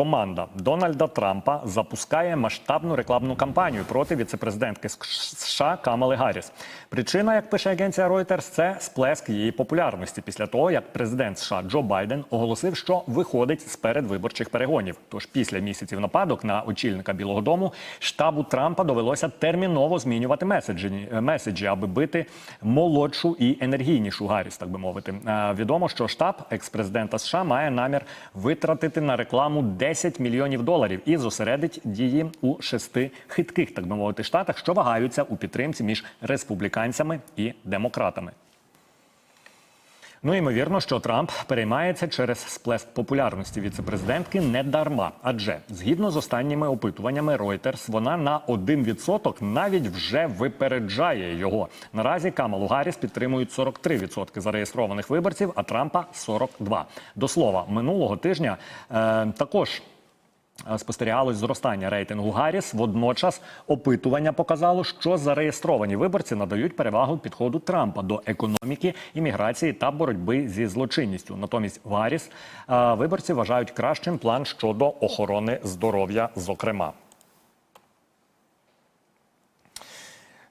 команда Дональда Трампа запускає масштабну рекламну кампанію проти віцепрезидентки США Камали Гарріс. Причина, як пише агенція Reuters, це сплеск її популярності після того, як президент США Джо Байден оголосив, що виходить з передвиборчих перегонів. Тож після місяців нападок на очільника Білого Дому штабу Трампа довелося терміново змінювати меседжі, меседжі аби бити молодшу і енергійнішу Гарріс, так би мовити. Е, Відомо, що штаб екс-президента США має намір витратити на рекламу 10 мільйонів доларів і зосередить дії у шести хитких, так би мовити, штатах, що вагаються у підтримці між республіканцями і демократами. Ну ймовірно, що Трамп переймається через сплеск популярності віцепрезидентки не дарма. Адже згідно з останніми опитуваннями Reuters, вона на 1% навіть вже випереджає його. Наразі Камалу Гарріс підтримують 43% зареєстрованих виборців, а Трампа 42%. До слова, минулого тижня е, також. Е, Спостерігалось зростання рейтингу Гарріс. Водночас опитування показало, що зареєстровані виборці надають перевагу підходу Трампа до економіки, імміграції та боротьби зі злочинністю. Натомість в Гарріс е, виборці вважають кращим план щодо охорони здоров'я, зокрема.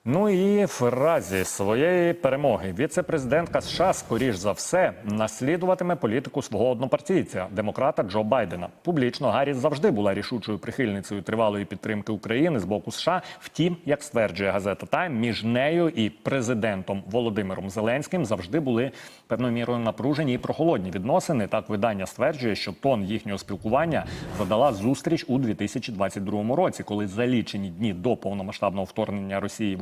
Ну і в разі своєї перемоги віце-президентка США, скоріш за все, наслідуватиме політику свого однопартійця, демократа Джо Байдена. Публічно Гарріс завжди була рішучою прихильницею тривалої підтримки України з боку США. Втім, як стверджує газета Тайм, між нею і президентом Володимиром Зеленським завжди були певною мірою напружені і прохолодні відносини. Так видання стверджує, що тон їхнього спілкування задала зустріч у 2022 році, коли за лічені дні до повномасштабного вторгнення Росії в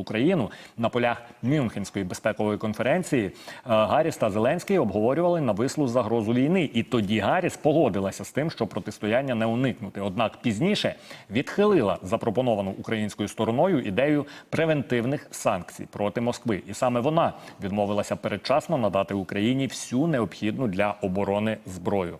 на полях Мюнхенської безпекової конференції е, Гарріс та Зеленський обговорювали навислу загрозу війни. І тоді Гарріс погодилася з тим, що протистояння не уникнути. Однак пізніше відхилила запропоновану українською стороною ідею превентивних санкцій проти Москви. І саме вона відмовилася передчасно надати Україні всю необхідну для оборони зброю.